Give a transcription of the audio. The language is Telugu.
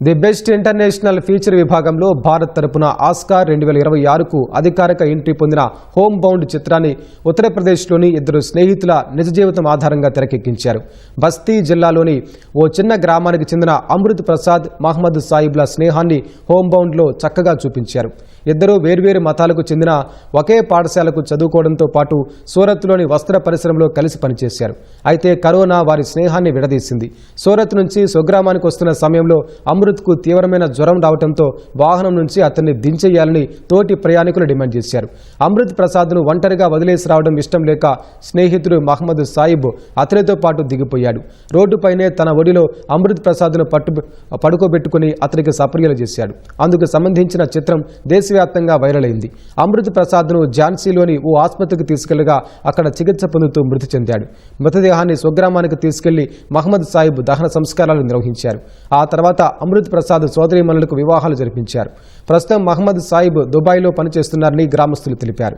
ది బెస్ట్ ఇంటర్నేషనల్ ఫీచర్ విభాగంలో భారత్ తరపున ఆస్కార్ రెండు వేల ఇరవై ఆరుకు అధికారిక ఎంట్రీ పొందిన హోమ్ బౌండ్ చిత్రాన్ని ఉత్తరప్రదేశ్లోని ఇద్దరు స్నేహితుల నిజ జీవితం ఆధారంగా తెరకెక్కించారు. బస్తీ జిల్లాలోని ఓ చిన్న గ్రామానికి చెందిన అమృత్ ప్రసాద్ మహమ్మద్ సాయిబ్ల స్నేహాన్ని హోమ్ బౌండ్లో చక్కగా చూపించారు. ఇద్దరూ వేర్వేరు మతాలకు చెందిన ఒకే పాఠశాలకు చదువుకోవడంతో పాటు సూరత్లోని వస్త్ర పరిశ్రమలో కలిసి పనిచేశారు. అయితే కరోనా వారి స్నేహాన్ని విడదీసింది. సూరత్ నుంచి స్వగ్రామానికి వస్తున్న సమయంలో అమృత్ అమృత్కు తీవ్రమైన జ్వరం రావడంతో వాహనం నుంచి అతన్ని దించేయాలని తోటి ప్రయాణికులు డిమాండ్ చేశారు. అమృత్ ప్రసాద్ను ఒంటరిగా వదిలేసి రావడం ఇష్టం లేక స్నేహితుడు మహమ్మద్ సాయిబ్ అతనితో పాటు దిగిపోయాడు. రోడ్డుపైనే తన ఒడిలో అమృత్ ప్రసాద్ను పట్టు పడుకోబెట్టుకుని అతనికి సపర్యలు చేశాడు. అందుకు సంబంధించిన చిత్రం దేశవ్యాప్తంగా వైరల్ అయింది. అమృత్ ప్రసాద్ను ఝాన్సీలోని ఓ ఆసుపత్రికి తీసుకెళ్ళగా అక్కడ చికిత్స పొందుతూ మృతి చెందాడు. మృతదేహాన్ని స్వగ్రామానికి తీసుకెళ్ళి మహమ్మద్ సాయిబ్ దహన సంస్కారాలు నిర్వహించారు. ఆ తర్వాత అమృత్ ప్రసాద్ సోదరీమణులకు వివాహాలు జరిపించారు. ప్రస్తుతం మహమ్మద్ సాయిబ్ దుబాయ్లో పనిచేస్తున్నారని గ్రామస్తులు తెలిపారు.